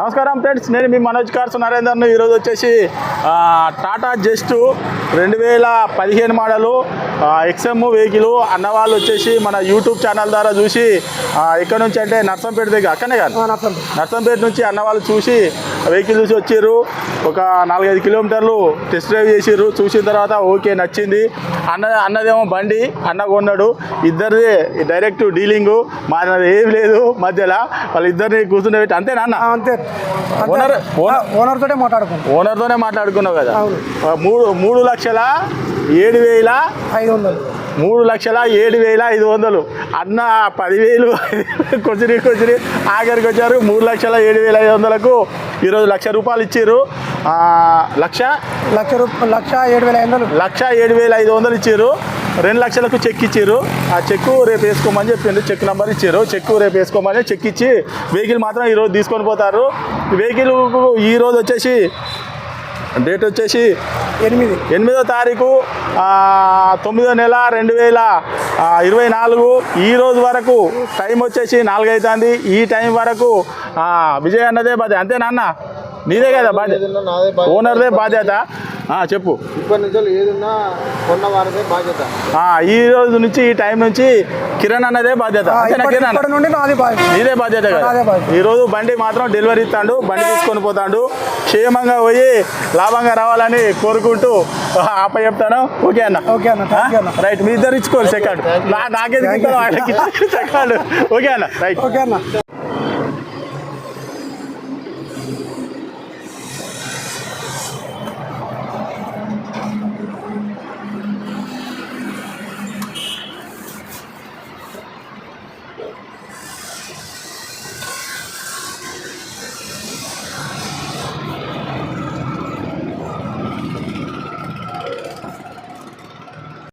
నమస్కారం ఫ్రెండ్స్ నేను మీ మనోజ్ కార్స్ నరేందర్ను ఈరోజు వచ్చేసి టాటా జస్ట్ రెండు వేల పదిహేను మోడలు ఎక్స్ఎమ్ వెహికల్. అన్న వాళ్ళు వచ్చేసి మన యూట్యూబ్ ఛానల్ ద్వారా చూసి ఆ, ఎక్కడ నుంచి అంటే నర్సంపేట దగ్గర అక్కనే కాదు. నర్సంపేట. నుంచి అన్న వాళ్ళు చూసి వెహికల్ చూసి వచ్చారు ఒక నాలుగైదు కిలోమీటర్లు టెస్ట్ డ్రైవ్ చేసిర్రు. చూసిన తర్వాత ఓకే నచ్చింది. అన్న అన్నదేమో బండి అన్న కొన్నాడు. ఇద్దరిది డైరెక్ట్ డీలింగు మాది ఏం లేదు మధ్యలో. వాళ్ళిద్దరిని కూర్చుండబెట్టి అంతేనా అన్న? అంతే. ఓనర్ ఓనర్ ఓనర్ తోటే మాట్లాడుకుంటాం. ఓనర్తోనే మాట్లాడుకున్నావు కదా? మూడు మూడు లక్షల ఏడు వేల ఐదు వందలు. మూడు లక్షల ఏడు వేల ఐదు వందలు. అన్న పదివేలు. కొచ్చిరి కొచ్చిరి. ఆఖరికి వచ్చారు. మూడు లక్షల ఏడు వేల ఐదు వందలకు ఈరోజు లక్ష రూపాయలు ఇచ్చారు లక్ష? లక్ష రూపాయలు లక్ష ఏడు వేల ఐదు వందలు. లక్ష ఏడు వేల ఐదు వందలు ఇచ్చారు రెండు లక్షలకు చెక్ ఇచ్చారు ఆ చెక్కు రేపు వేసుకోమని చెప్పిండు. చెక్ నెంబర్ ఇచ్చారు చెక్కు రేపు వేసుకోమని చెక్ ఇచ్చి వెహికల్ మాత్రం ఈరోజు తీసుకొని పోతారు. వెహికల్ ఈరోజు వచ్చేసి డేట్ వచ్చేసి ఎనిమిది. ఎనిమిదో తారీఖు తొమ్మిదో నెల రెండు వేల ఇరవై నాలుగు. ఈ రోజు వరకు టైం వచ్చేసి నాలుగు అవుతుంది ఈ టైం వరకు విజయ్ అన్నదే బాధ్యత. అంతేనా అన్న? నీదే కదా బాధ్యత. ఓనర్దే బాధ్యత. చెప్పు. ఇప్పటి నుంచి ఏదున్నా కొన్న వారిదే బాధ్యత. ఆ, ఈ రోజు నుంచి ఈ టైం నుంచి కిరణ్ అన్నదే బాధ్యత. కిరణ్? నుండి నాది బాధ్యత. ఈ రోజు బండి మాత్రం డెలివరీ ఇస్తాడు బండి తీసుకొని పోతాడు. క్షేమంగా పోయి లాభంగా రావాలని కోరుకుంటూ ఆప చెప్తాను ఓకే అన్న. ఓకే అన్న రైట్ మీ ఇద్దరు ఇచ్చుకోవాలి సెకండ్. నాకేది సెకండ్. ఓకే అన్న రైట్. ఓకే అన్న.